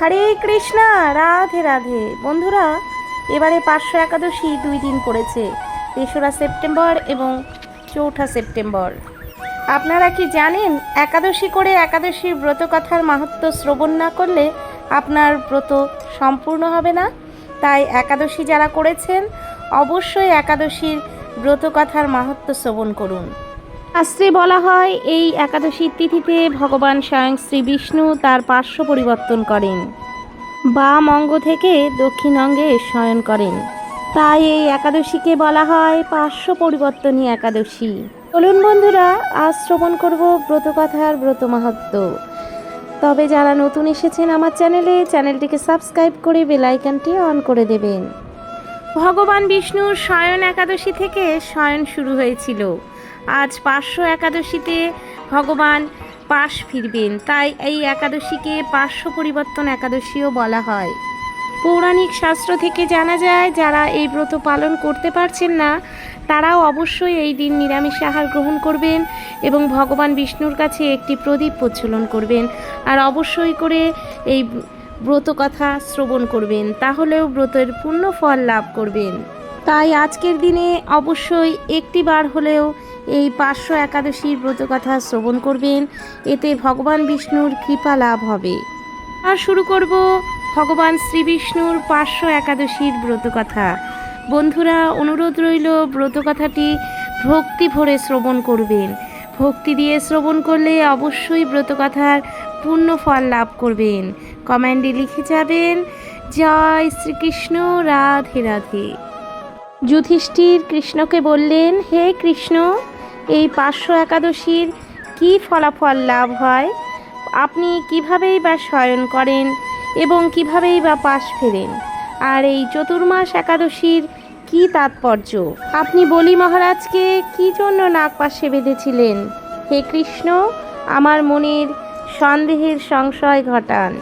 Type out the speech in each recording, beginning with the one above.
হরে কৃষ্ণা, রাধে রাধে। বন্ধুরা, এবারে পাঁচশো একাদশী দুই দিন পড়েছে, তেসরা সেপ্টেম্বর এবং চৌঠা সেপ্টেম্বর। আপনারা কি জানেন, একাদশী করে একাদশীর ব্রত কথার মাহাত্ম শ্রবণ না করলে আপনার ব্রত সম্পূর্ণ হবে না? তাই একাদশী যারা করেছেন, অবশ্যই একাদশীর ব্রত কথার মাহাত্ম শ্রবণ করুন। শাস্ত্রে বলা হয়, এই একাদশীর তিথিতে ভগবান স্বয়ং শ্রী বিষ্ণু তার পার্শ্ব পরিবর্তন করেন। বাম অঙ্গ থেকে দক্ষিণ অঙ্গে শয়ন করেন। তাই এই একাদশীকে বলা হয় পার্শ্ব পরিবর্তনী একাদশী। চলুন বন্ধুরা, আজ শ্রবণ করব ব্রতকথার ব্রত মাহাত্ম। তবে যারা নতুন এসেছেন আমার চ্যানেলে, চ্যানেলটিকে সাবস্ক্রাইব করে বেলাইকানটি অন করে দেবেন। ভগবান বিষ্ণুর শয়ন একাদশী থেকে শয়ন শুরু হয়েছিল। আজ পার্শ্ব একাদশীতে ভগবান পাশ ফিরবেন। তাই এই একাদশীকে পার্শ্ব পরিবর্তন একাদশীও বলা হয়। পৌরাণিক শাস্ত্র থেকে জানা যায়, যারা এই ব্রত পালন করতে পারছেন না, তারাও অবশ্যই এই দিন নিরামিষ আহার গ্রহণ করবেন এবং ভগবান বিষ্ণুর কাছে একটি প্রদীপ প্রজ্বলন করবেন আর অবশ্যই করে এই ব্রত কথা শ্রবণ করবেন। তাহলেও ব্রতের পূর্ণ ফল লাভ করবেন। তাই আজকের দিনে অবশ্যই একটি বার হলেও এই পাঁচশো একাদশীর ব্রত কথা শ্রবণ করবেন। এতে ভগবান বিষ্ণুর কৃপা লাভ হবে। আর শুরু করব ভগবান শ্রী বিষ্ণুর পাঁচশো একাদশীর ব্রত কথা বন্ধুরা, অনুরোধ রইল ব্রত কথাটি ভক্তি ভরে শ্রবণ করবেন। ভক্তি দিয়ে শ্রবণ করলে অবশ্যই ব্রত কথার পূর্ণ ফল লাভ করবেন। কমেন্টে লিখে যাবেন, জয় শ্রীকৃষ্ণ, রাধে রাধে। যুধিষ্ঠির কৃষ্ণকে বললেন, হে কৃষ্ণ এই পাঁচশো একাদশীর কি ফলাফল লাভ হয়? আপনি কিভাবেই বা শয়ন করেন এবং কিভাবেই বা পাশ ফেরেন? আর এই চতুর্মাস একাদশীর কি তাৎপর্য? আপনি বলি মহারাজকে, কি জন্য নাক পাশে বেঁধেছিলেন? হে কৃষ্ণ, আমার মনের সন্দেহের সংশয় ঘটান।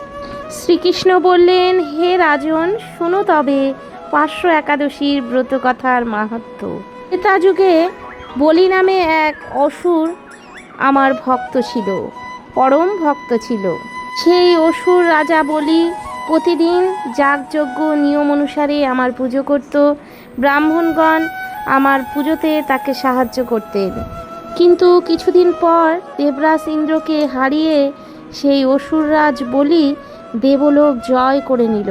শ্রীকৃষ্ণ বললেন, হে রাজন, শুনো তবে পাঁচশো একাদশীর ব্রতকথার মাহাত্ম। ত্রেতা যুগে বলি নামে এক অসুর আমার ভক্ত ছিল, পরম ভক্ত ছিল। সেই অসুর রাজা বলি, প্রতিদিন যাগযজ্ঞ নিয়ম অনুসারে আমার পুজো করত। ব্রাহ্মণগণ আমার পুজোতে তাকে সাহায্য করতেন। কিন্তু কিছুদিন পর দেবরাজ ইন্দ্রকে হারিয়ে সেই অসুররাজ বলি দেবলোক জয় করে নিল।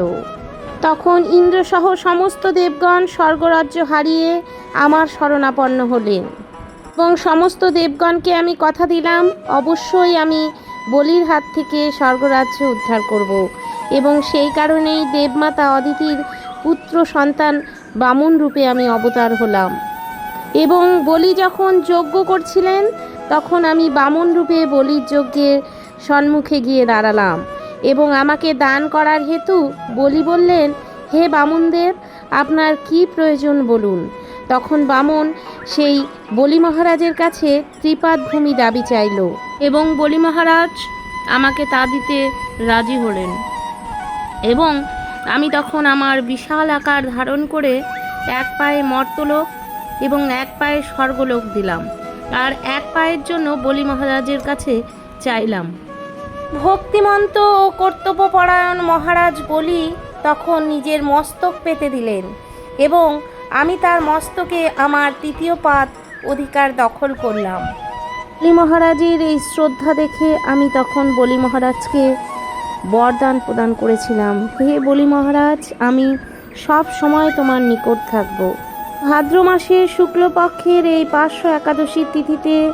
তখন ইন্দ্রসহ সমস্ত দেবগণ স্বর্গরাজ্য হারিয়ে আমার শরণাপন্ন হলেন। এবং সমস্ত দেবগণকে আমি কথা দিলাম, অবশ্যই আমি বলির হাত থেকে স্বর্গরাজ্য উদ্ধার করব। এবং সেই কারণেই দেবমাতা অদিতির পুত্র সন্তান বামন রূপে আমি অবতার হলাম। এবং বলি যখন যজ্ঞ করছিলেন, তখন আমি বামন রূপে বলির যজ্ঞের সম্মুখে গিয়ে দাঁড়ালাম। এবং আমাকে দান করার হেতু বলি বললেন, হে বামুনদেব আপনার কি প্রয়োজন বলুন? তখন বামন সেই বলি মহারাজের কাছে ত্রিপাদ ভূমি দাবি চাইল এবং বলি মহারাজ আমাকে তা দিতে রাজি হলেন। এবং আমি তখন আমার বিশাল আকার ধারণ করে এক পায়ে মর্তলোক এবং এক পায়ে স্বর্গলোক দিলাম, আর এক পায়ের জন্য বলি মহারাজের কাছে চাইলাম। ভক্তিমন্ত ও কর্তব্যপরায়ণ মহারাজ বলি তখন নিজের মস্তক পেতে দিলেন এবং আমি তার মস্তকে আমার তৃতীয় পাত অধিকার দখল করলাম। বলি মহারাজের এই শ্রদ্ধা দেখে আমি তখন বলি মহারাজকে বরদান প্রদান করেছিলাম। হে বলি মহারাজ, আমি সব সময় তোমার নিকট থাকব। ভাদ্র মাসের শুক্লপক্ষের এই পাঁচশো একাদশীর তিথিতে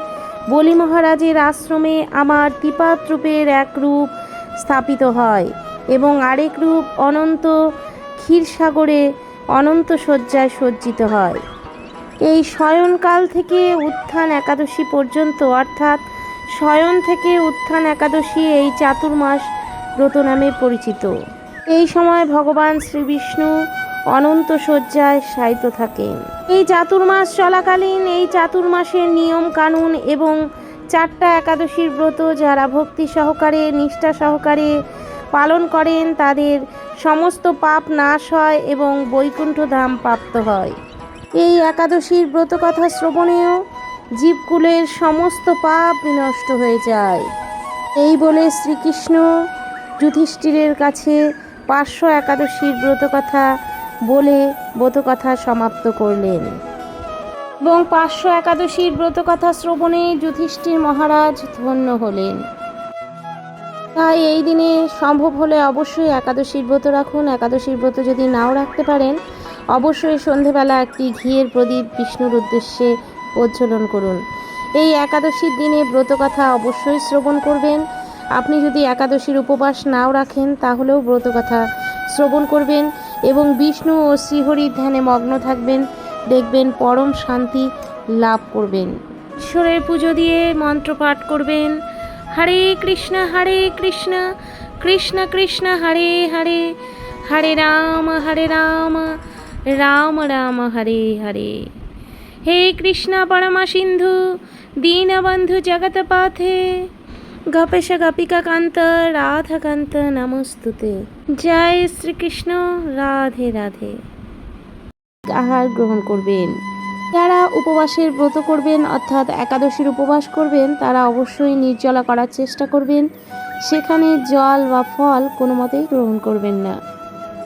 বলি মহারাজের আশ্রমে আমার ত্রিপাত রূপের এক রূপ স্থাপিত হয় এবং আরেক রূপ অনন্ত ক্ষীরসাগরে অনন্ত শয্যায় সজ্জিত হয়। এই শয়নকাল থেকে উত্থান একাদশী পর্যন্ত, অর্থাৎ শয়ন থেকে উত্থান একাদশী এই চাতুর্মাস ব্রত নামে পরিচিত। এই সময় ভগবান শ্রীবিষ্ণু অনন্ত শয্যায় শায়িত থাকেন এই চাতুর্মাস চলাকালীন, এই চাতুর্মাসের নিয়ম কানুন এবং চারটা একাদশীর ব্রত যারা ভক্তি সহকারে, নিষ্ঠা সহকারে পালন করেন, তাদের সমস্ত পাপ নাশ হয় এবং বৈকুণ্ঠ ধাম প্রাপ্ত হয়। এই একাদশীর ব্রতকথা শ্রবণেও জীবকুলের সমস্ত পাপ বিনষ্ট হয়ে যায়। এই বলে শ্রীকৃষ্ণ যুধিষ্ঠিরের কাছে পাঁচশো একাদশীর ব্রতকথা বলে ব্রতকথা সমাপ্ত করলেন। এবং পাঁচশো একাদশীর ব্রতকথা শ্রবণে যুধিষ্ঠির মহারাজ ধন্য হলেন। তাই এই দিনে সম্ভব হলে অবশ্যই একাদশীর ব্রত রাখুন। একাদশীর ব্রত যদি নাও রাখতে পারেন, অবশ্যই সন্ধেবেলা একটি ঘিয়ের প্রদীপ বিষ্ণুর উদ্দেশ্যে প্রজ্বলন করুন। এই একাদশীর দিনে ব্রতকথা অবশ্যই শ্রবণ করবেন। আপনি যদি একাদশীর উপবাস নাও রাখেন, তাহলেও ব্রতকথা শ্রবণ করবেন। এবং বিষ্ণু ও শ্রীহরির ধ্যানে মগ্ন থাকবেন, দেখবেন পরম শান্তি লাভ করবেন। ঈশ্বরের পুজো দিয়ে মন্ত্র পাঠ করবেন। হরে কৃষ্ণ হরে কৃষ্ণ কৃষ্ণ কৃষ্ণ, হরে হরে হরে রাম হরে রাম রাম রাম, হরে হরে। হে কৃষ্ণ পরমা সিন্ধু, দীনবন্ধু জগৎপাথে গপেশ গপিকা কান্ত রাধাকান্ত নমস্তুতে। জয় শ্রীকৃষ্ণ, রাধে রাধে। আহার গ্রহণ করবেন। যারা উপবাসের ব্রত করবেন, অর্থাৎ একাদশীর উপবাস করবেন, তারা অবশ্যই নির্জলা করার চেষ্টা করবেন। সেখানে জল বা ফল কোনো মতেই গ্রহণ করবেন না।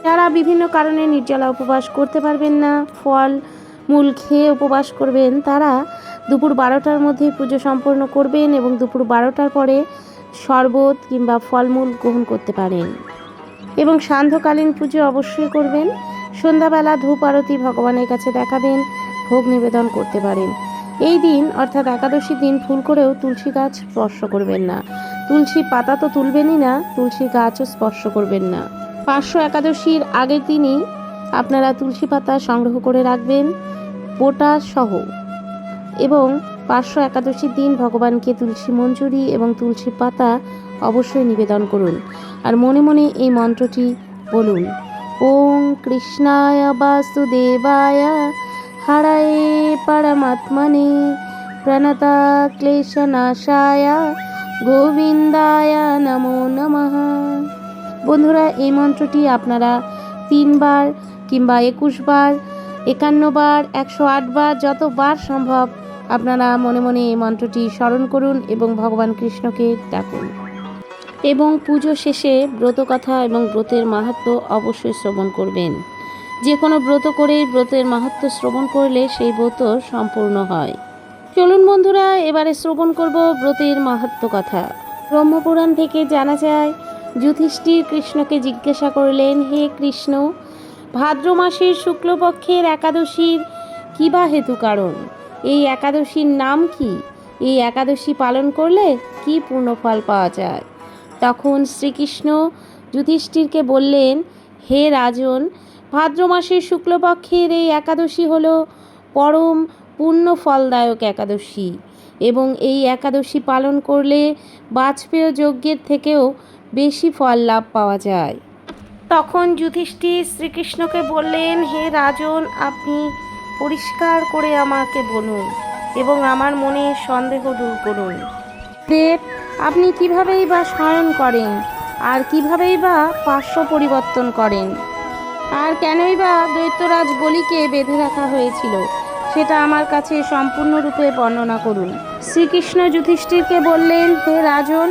যারা বিভিন্ন কারণে নির্জলা উপবাস করতে পারবেন না, ফল, মূল খেয়ে উপবাস করবেন, তারা দুপুর বারোটার মধ্যে পুজো সম্পন্ন করবেন এবং দুপুর বারোটার পরে শরবত কিংবা ফলমূল গ্রহণ করতে পারেন। এবং সান্ধ্যকালীন পুজো অবশ্যই করবেন। সন্ধ্যাবেলা ধূপ আরতি ভগবানের কাছে দেখাবেন, ভোগ নিবেদন করতে পারেন। এই দিন, অর্থাৎ একাদশী দিন ফুল করেও তুলসী গাছ স্পর্শ করবেন না। তুলসী পাতা তো তুলবেনই না, তুলসী গাছও স্পর্শ করবেন না। পাঁচশো একাদশীর আগের দিনই আপনারা তুলসী পাতা সংগ্রহ করে রাখবেন, পোটা সহ। এবং পাঁচশো একাদশীর দিন ভগবানকে তুলসী মঞ্জুরি এবং তুলসী পাতা অবশ্যই নিবেদন করুন। আর মনে মনে এই মন্ত্রটি বলুন ওম কৃষ্ণায় বাসুদেবায়, হরায়ে পরমাত্মনে প্রণতা ক্লেশনাশায়, গোবিন্দায় নমো নমঃ। বন্ধুরা, এই মন্ত্রটি আপনারা তিনবার কিংবা একুশ বার একান্ন বার, একশো বার, যতবার সম্ভব আপনারা মনে মনে এই মন্ত্রটি স্মরণ করুন এবং ভগবান কৃষ্ণকে ডাকুন। এবং পুজো শেষে ব্রতকথা এবং ব্রতের মাহাত্ম্য অবশ্যই শ্রবণ করবেন। যে কোনো ব্রত করেই ব্রতের মাহাত্ম্য শ্রবণ করলে সেই ব্রত সম্পূর্ণ হয়। চলুন বন্ধুরা, এবারে শ্রবণ করব ব্রতের মাহাত্ম্য কথা। ব্রহ্মপুরাণ থেকে জানা যায়, যুধিষ্ঠির কৃষ্ণকে জিজ্ঞাসা করলেন, হে কৃষ্ণ ভাদ্র মাসের শুক্লপক্ষের একাদশীর কী বা হেতু কারণ? এই একাদশীর নাম কি? এই একাদশী পালন করলে কি পূর্ণফল পাওয়া যায়? তখন শ্রীকৃষ্ণ যুধিষ্ঠিরকে বললেন, হে রাজন, ভাদ্র মাসের শুক্লপক্ষের এই একাদশী হল পরম পূর্ণ ফলদায়ক একাদশী এবং এই একাদশী পালন করলে বাজপেয় যজ্ঞের থেকেও বেশি ফল লাভ পাওয়া যায়। তখন যুধিষ্ঠির শ্রীকৃষ্ণকে বললেন, হে রাজন, আপনি পরিষ্কার করে আমাকে বলুন এবং আমার মনে সন্দেহ দূর করুন। দেব, আপনি কিভাবেই বা স্মরণ করেন আর কিভাবেই বা পার্শ্ব পরিবর্তন করেন? আর কেনই বা দৈত্যরাজ বলিকে বেঁধে রাখা হয়েছিল, সেটা আমার কাছে সম্পূর্ণরূপে বর্ণনা করুন। শ্রীকৃষ্ণ যুধিষ্ঠিরকে বললেন, হে রাজন,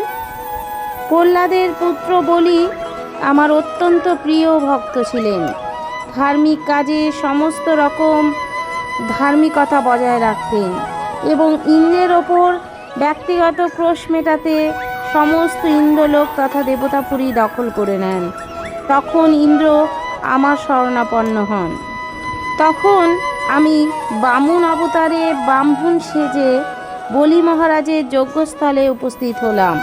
প্রহ্লাদের পুত্র বলি আমার অত্যন্ত প্রিয় ভক্ত ছিলেন। ধার্মিক কাজে সমস্ত রকম ধার্মিকতা বজায় রাখতেন এবং ইন্দ্রের ওপর ব্যক্তিগত ক্রোশ মেটাতে সমস্ত ইন্দ্রলোক তথা দেবতাপুরী দখল করে নেন। তখন ইন্দ্র আমার শরণাপন্ন হন। তখন আমি বামুন অবতারে ব্রাহ্মণ সেজে বলি মহারাজের যজ্ঞস্থলে উপস্থিত হলাম।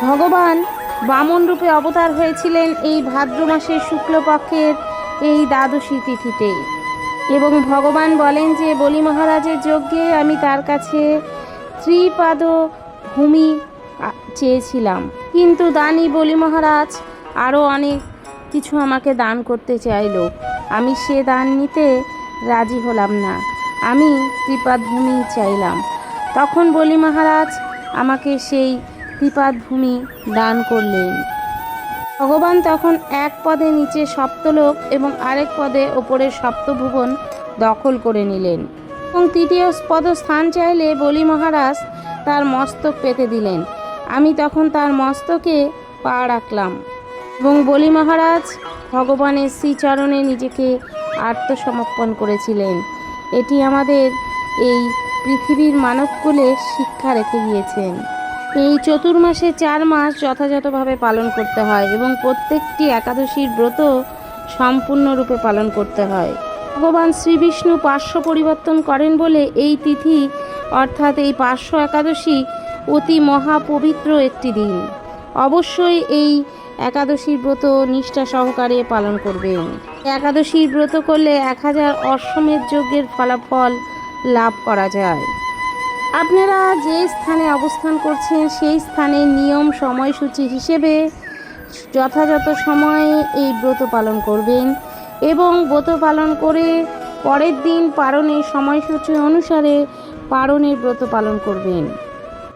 ভগবান বামন রূপে অবতার হয়েছিলেন এই ভাদ্র মাসের শুক্লপক্ষের এই দ্বাদশী তিথিতে। এবং ভগবান বলেন যে, বলি মহারাজের যজ্ঞে আমি তার কাছে ত্রিপাদ ভূমি চেয়েছিলাম। কিন্তু দানি বলি মহারাজ আরও অনেক কিছু আমাকে দান করতে চাইল। আমি সে দান নিতে রাজি হলাম না। আমি ত্রিপাদ ভূমি চাইলাম। তখন বলি মহারাজ আমাকে সেই ত্রিপাদ ভূমি দান করলেন। ভগবান তখন এক পদে নিচে সপ্তলোক এবং আরেক পদে ওপরের সপ্তভুবন দখল করে নিলেন এবং তৃতীয় পদ স্থান চাইলে বলি মহারাজ তার মস্তক পেতে দিলেন। আমি তখন তার মস্তকে পা রাখলাম এবং বলি মহারাজ ভগবানের শ্রীচরণে নিজেকে আত্মসমর্পণ করেছিলেন। এটি আমাদের এই পৃথিবীর মানবকুলে শিক্ষা রেখে গিয়েছেন। এই চতুর্মাসে চার মাস যথাযথভাবে পালন করতে হয় এবং প্রত্যেকটি একাদশীর ব্রত সম্পূর্ণরূপে পালন করতে হয়। ভগবান শ্রীবিষ্ণু পার্শ্ব পরিবর্তন করেন বলে এই তিথি, অর্থাৎ এই পার্শ্ব একাদশী, অতি মহাপবিত্র একটি দিন। অবশ্যই এই একাদশীর ব্রত নিষ্ঠা সহকারে পালন করবেন। একাদশীর ব্রত করলে এক হাজার অশ্বমেধ যজ্ঞের ফলাফল লাভ করা যায়। আপনারা যে স্থানে অবস্থান করছেন, সেই স্থানে নিয়ম, সময়সূচি হিসেবে যথাযথ সময়ে এই ব্রত পালন করবেন এবং ব্রত পালন করে পরের দিন পারণের সময়সূচি অনুসারে পারণের ব্রত পালন করবেন।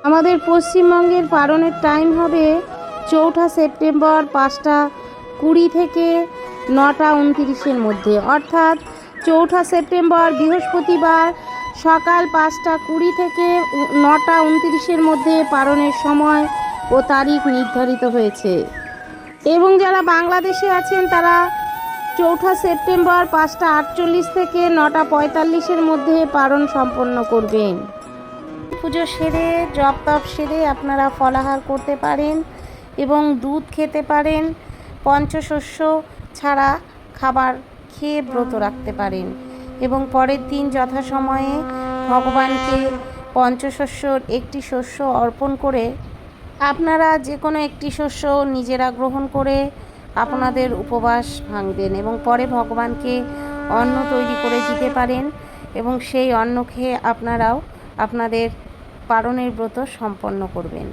আমাদের পশ্চিমবঙ্গের পারণের টাইম হবে চৌঠা সেপ্টেম্বর পাঁচটা কুড়ি থেকে নটা উনতিরিশের মধ্যে। অর্থাৎ চৌঠা সেপ্টেম্বর বৃহস্পতিবার সকাল পাঁচটা কুড়ি থেকে নটা উনতিরিশের মধ্যে পালনের সময় ও তারিখ নির্ধারিত হয়েছে। এবং যারা বাংলাদেশে আছেন, তারা চৌঠা সেপ্টেম্বর পাঁচটা আটচল্লিশ থেকে নটা পঁয়তাল্লিশের মধ্যে পালন সম্পন্ন করবেন। পুজো সেরে, জপ তপ সেরে আপনারা ফলাহার করতে পারেন এবং দুধ খেতে পারেন, পঞ্চশস্য ছাড়া খাবার খেয়ে ব্রত রাখতে পারেন। এবং পরের দিন যথাসময়ে ভগবানকে পঞ্চশস্যর একটি শস্য অর্পণ করে আপনারা যে কোনো একটি শস্য নিজেরা গ্রহণ করে আপনাদের উপবাস ভাঙবেন এবং পরে ভগবানকে অন্ন তৈরি করে দিতে পারেন এবং সেই অন্ন খেয়ে আপনারাও আপনাদের পারণের ব্রত সম্পন্ন করবেন।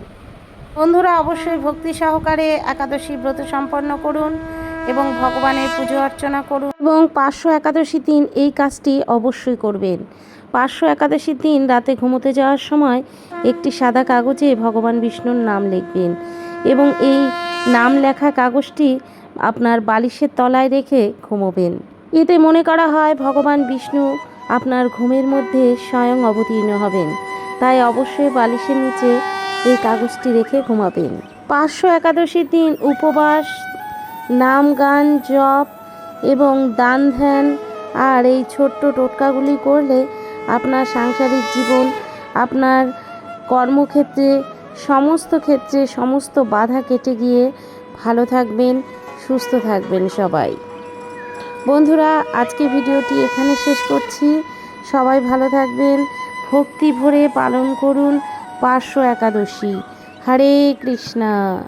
বন্ধুরা, অবশ্যই ভক্তি সহকারে একাদশী ব্রত সম্পন্ন করুন। এবং ভগবানের পুজো অর্চনা করুন। এবং পাঁচশো একাদশী দিন এই কাজটি অবশ্যই করবেন। পাঁচশো একাদশীর দিন রাতে ঘুমোতে যাওয়ার সময় একটি সাদা কাগজে ভগবান বিষ্ণুর নাম লিখবেন এবং এই নাম লেখা কাগজটি আপনার বালিশের তলায় রেখে ঘুমোবেন। এতে মনে করা হয় ভগবান বিষ্ণু আপনার ঘুমের মধ্যে স্বয়ং অবতীর্ণ হবেন। তাই অবশ্যই বালিশের নিচে এই কাগজটি রেখে ঘুমাবেন। পাঁচশো একাদশীর দিন উপবাস নাম গান, জপ এবং দান ধ্যান। আর এই ছোট্ট টোটকাগুলি করলে আপনার সাংসারিক জীবন, আপনার কর্মক্ষেত্রে, সমস্ত ক্ষেত্রে সমস্ত বাধা কেটে গিয়ে ভালো থাকবেন, সুস্থ থাকবেন সবাই। বন্ধুরা আজকে ভিডিওটি এখানে শেষ করছি। সবাই ভালো থাকবেন, ভক্তি ভরে পালন করুন পার্শ্ব একাদশী। হরে কৃষ্ণা।